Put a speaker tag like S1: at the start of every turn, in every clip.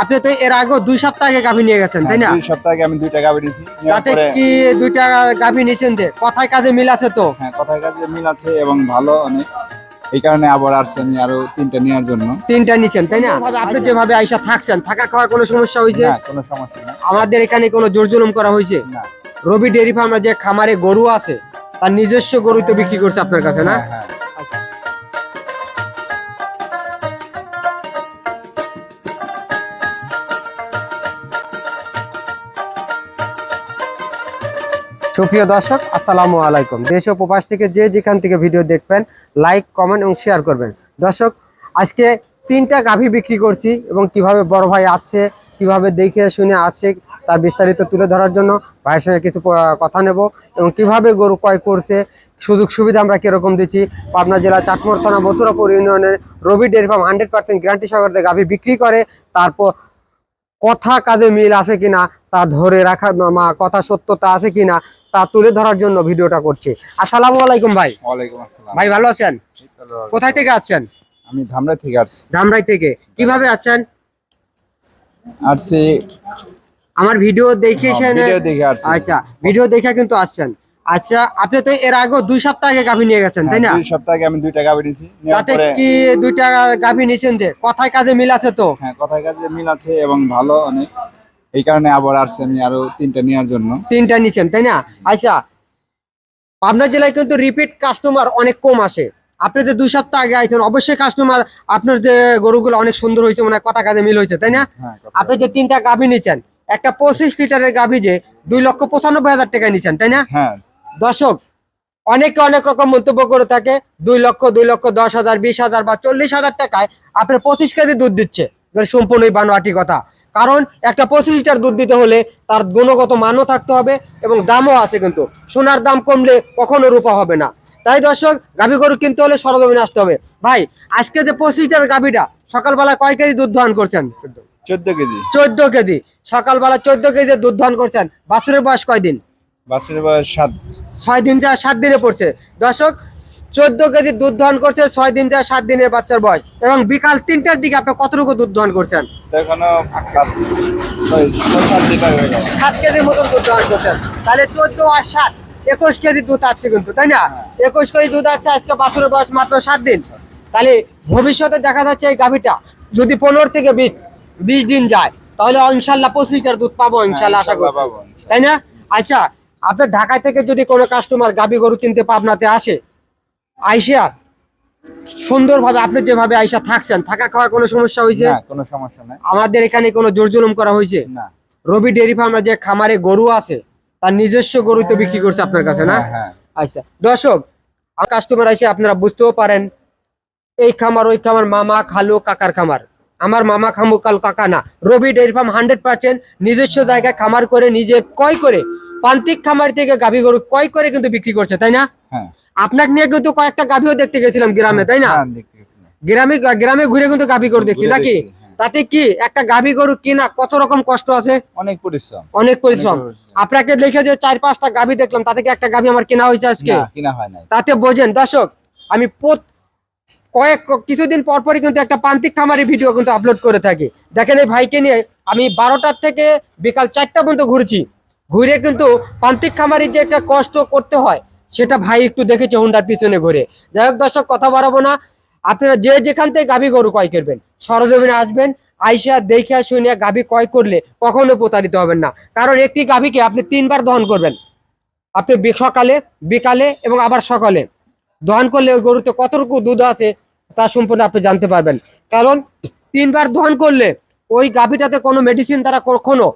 S1: আপনি তো এর আগেও দুই সপ্তাহ আগে গাভী নিয়ে গেছেন তাই না?
S2: দুই সপ্তাহ আগে আমি দুইটা গাভি নিয়েছি
S1: তাতে কি দুইটা গাভী নিয়েছেন যে? কথায় কাজে মিল আছে তো?
S2: হ্যাঁ কথায় কাজে মিল আছে এবং ভালো অনেক। এই কারণে আবার আসছে আমি আরও তিনটা নেওয়ার জন্য।
S1: তিনটা নিছেন তাই না? আপনি যেভাবে আইসা থাকছেন থাকা খাওয়া কোনো সমস্যা হয়েছে
S2: না কোনো সমস্যা না
S1: আমাদের এখানে কোনো জোর জুলুম করা হয়েছে
S2: না।
S1: রবি ডেয়ারি ফার্মের যে খামারে গরু আছে তার নিজস্ব গরু তো বিক্রি করছে আপনার কাছে না? সুপ্রিয় দর্শক, আসসালামু আলাইকুম। দেশ ও প্রবাস থেকে যে যেখান থেকে ভিডিও দেখবেন লাইক কমেন্ট এবং শেয়ার করবেন। দর্শক, আজকে তিনটা গাভী বিক্রি করছি এবং কীভাবে বড় ভাই আছে, কীভাবে দেখে শুনে আছে, তার বিস্তারিত তুলে ধরার জন্য ভাইয়ের সঙ্গে কিছু কথা নেব এবং কীভাবে গরু ক্রয় করছে, সুযোগ সুবিধা আমরা কীরকম দিচ্ছি, পাবনা জেলা চাটমোর থানা মথুরাপুর ইউনিয়নের Rabi dairy farm hundred percent guarantee সহকারে গাভী বিক্রি করে, তারপর কথা কাজে মিল আছে কিনা, তা ধরে রাখার কথা সত্যতা আছে কিনা তা তুলে ধরার জন্য ভিডিওটা করছি। আসসালামু আলাইকুম ভাই।
S2: ওয়ালাইকুম আসসালাম।
S1: ভাই ভালো আছেন? কোথায় থেকে আছেন
S2: আমি ধামরা থেকে আসছি।
S1: ধামরাই থেকে। কীভাবে আছেন?
S2: আসছি।
S1: আমার ভিডিও
S2: দেখে আসছি।
S1: আচ্ছা ভিডিও দেখে কিন্তু আসছেন। আচ্ছা আপনি তো এর আগে দুই সপ্তাহ আগে গাভী নিয়ে গেছেন তাই না?
S2: হ্যাঁ, দুই সপ্তাহ আগে আমি দুইটা গাভি নিয়েছি।
S1: তাতে কি দুইটা গাভী নিয়েছেন যে? কথায় কাজে মিল আছে তো?
S2: হ্যাঁ কথায় কাজে মিল আছে এবং ভালো অনেক। এই কারণে আবার আসছে আমি আরও তিনটা নেওয়ার জন্য।
S1: তিনটা নিছেন তাই না? আচ্ছা পাবনা জেলায় কিন্তু রিপিট কাস্টমার অনেক কম আসে। আপনি যে দুই সপ্তাহ আগে আইছেন অবশ্যই কাস্টমার আপনার যে গরুগুলো অনেক সুন্দর হয়েছে মানে কথা কাজে মিল হয়েছে তাই না?
S2: হ্যাঁ
S1: আপনি যে তিনটা গাভী নিছেন একটা পঁচিশ লিটারের গাভী যে দুই লক্ষ পঁচানব্বই হাজার টাকা নিছেন তাই না?
S2: হ্যাঁ।
S1: দর্শক অনেকে অনেক রকম মন্তব্য করে থাকে দুই লক্ষ দুই লক্ষ দশ হাজার বিশ হাজার বা চল্লিশ হাজার টাকায় আপনার পঁচিশ কেজি দুধ দিচ্ছে। সম্পূর্ণই বানোয়াটি কথা। কারণ একটা পঁচিশ লিটার দুধ দিতে হলে তার গুণগত মানও থাকতে হবে এবং দামও আছে কিন্তু। সোনার দাম কমলে কখনো রূপা হবে না। তাই দর্শক গাভী গরু কিনতে হলে সরজমিনে আসতে হবে। ভাই আজকে যে পঁচিশ লিটার গাভীটা সকালবেলা কয় কেজি দুধ দহন করছেন?
S2: চোদ্দ কেজি।
S1: চোদ্দ কেজি। সকালবেলা চোদ্দ কেজি দুধ দহন করছেন। বাছুরের বয়স কয়দিন?
S2: বাসের বয়স সাত।
S1: ছয় দিন যা সাত দিনে পড়ছে। দর্শক চোদ্দ কেজি দুধ দহন করছে ছয় দিন যা সাত দিনের বাচ্চার বয়স। এবং বিকাল তিনটার দিকে আপনি কতটুকু দুধ দহন করছেন?
S2: সাত হয়ে
S1: কেজির মতন দুধ দহন করছেন। তাহলে চোদ্দ আর সাত একুশ কেজি দুধ আছে কিন্তু তাই না? একুশ কেজি দুধ আছে আজকে বাছুরের বয়স মাত্র সাত দিন। তাহলে ভবিষ্যতে দেখা যাচ্ছে এই গাভিটা যদি পনেরো থেকে বিশ বিশ দিন যায় তাহলে ইনশাল্লাহ পঁচিশ লিটার দুধ পাবো ইনশাল্লাহ আশা
S2: ইনশাল্লাহ পাবো, ইনশাল্লাহ।
S1: তাই না? আচ্ছা আপনার ঢাকা থেকে যদি কোনো কাস্টমার গাভি গরু কিনতে পাবনাতে আসে আইসা সুন্দরভাবে আপনি যেভাবে আইসা থাকছেন থাকা খাওয়া কোনো সমস্যা হয়েছে?
S2: কোনো সমস্যা নাই।
S1: আমাদের এখানে কোনো জোর জুলুম করা হয়েছে?
S2: না।
S1: রবি ডেয়ারি ফার্মের যে খামারে গরু আছে তার নিজস্ব গরু তো বিক্রি করছে আপনার কাছে না?
S2: হ্যাঁ, হ্যাঁ।
S1: আচ্ছা দর্শক কাস্টমার এসে আপনারা বুঝতেও পারেন এই খামার ওই খামার মামা খালু কাকার খামার। আমার মামা খামু কাল কাকা না। Rabi dairy farm hundred percent নিজস্ব জায়গায় খামার করে নিজে কয় করে প্রান্তিক খামার থেকে গাভী গরু কয় করে কিন্তু বিক্রি করছে তাই না?
S2: হ্যাঁ।
S1: আপনাকে নিয়ে কিন্তু কয়েকটা গাভীও দেখতে গেছিলাম গ্রামে তাই না?
S2: হ্যাঁ।
S1: গ্রামে গ্রামে ঘুরে কিন্তু গাভী গরু দেখছি নাকি?
S2: হ্যাঁ।
S1: তাতে কি একটা গাভী গরু কিনা কত রকম কষ্ট আছে?
S2: অনেক পরিশ্রম।
S1: অনেক পরিশ্রম। আপনাকে দেখে যে চার পাঁচটা গাভী দেখলাম তাতে কি একটা গাভী আমার কেনা হয়েছে আজকে?
S2: কিনা হয়
S1: তাতে বোঝেন দর্শক আমি কয়েক কিছুদিন পর পরই কিন্তু একটা প্রান্তিক খামারি ভিডিও কিন্তু আপলোড করে থাকি। দেখেন এই ভাইকে নিয়ে আমি বারোটার থেকে বিকাল চারটা পর্যন্ত ঘুরছি। ঘুরে কিন্তু প্রান্তিক খামারের যে একটা কষ্ট করতে হয় সেটা ভাই একটু দেখেছে হুন্ডার পিছনে ঘুরে। যাই হোক দর্শক, কথা বাড়াবো না। আপনারা যে যেখান থেকে গাভী গরু ক্রয় করবেন, সরজমিনে আসবেন, আইসা দেখে শুনে গাভী ক্রয় করলে কখনো প্রতারিত হবেন না। কারণ একটি গাভীকে আপনি তিনবার দহন করবেন। আপনি সকালে, বিকালে এবং আবার সকালে। দহন করলে ওই গরুতে কতটুকু দুধ আছে তা সম্পূর্ণ আপনি জানতে পারবেন। কারণ তিনবার দহন করলে ওই গাভীটাতে কোনো মেডিসিন তারা কখনো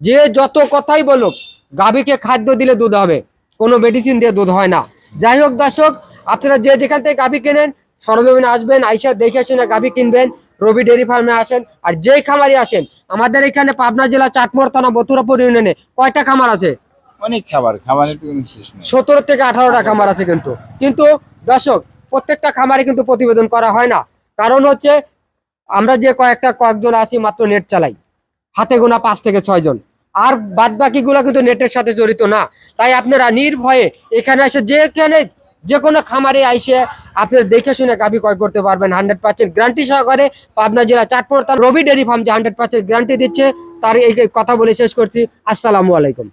S1: যে যত কথাই বলুক, গাভীকে খাদ্য দিলে দুধ হবে। কোনো মেডিসিন দিয়ে দুধ হয় না। যাই হোক দর্শক আপনারা যে যেখান থেকে গাভী কেনেন সরজমিনে আসবেন আইসা দেখে শুনে গাভী কিনবেন রবি ডেয়ারি ফার্মে আসেন আর যেই খামারে আসেন আমাদের এখানে পাবনা জেলা চাটমোর থানা বথুরাপুর ইউনিয়নে কয়টা খামার আছে?
S2: অনেক খাবার নেই।
S1: সতেরো থেকে আঠারোটা খামার আছে কিন্তু। কিন্তু দর্শক প্রত্যেকটা খামারে কিন্তু প্রতিবেদন করা হয় না। কারণ হচ্ছে আমরা যে কয়েকটা কয়েকজন আছি মাত্র নেট চালাই। হাতে গোনা পাঁচ থেকে ছয় জন। আর বাদ বাকিগুলো কিন্তু নেটের সাথে জড়িত না। তাই আপনারা নির্ভয়ে এখানে এসে যেখানে যে কোনো খামারে আইসে আপনি দেখে শুনে গাভি ক্রয় করতে পারবেন। হান্ড্রেড পার্সেন্ট গ্যারান্টি সহকারে পাবনা জেলা চাটপুর তার রবি ডেরি ফার্ম যে হান্ড্রেড পার্সেন্ট গ্যারান্টি দিচ্ছে, তার এই কথা বলে শেষ করছি। আসসালামু আলাইকুম।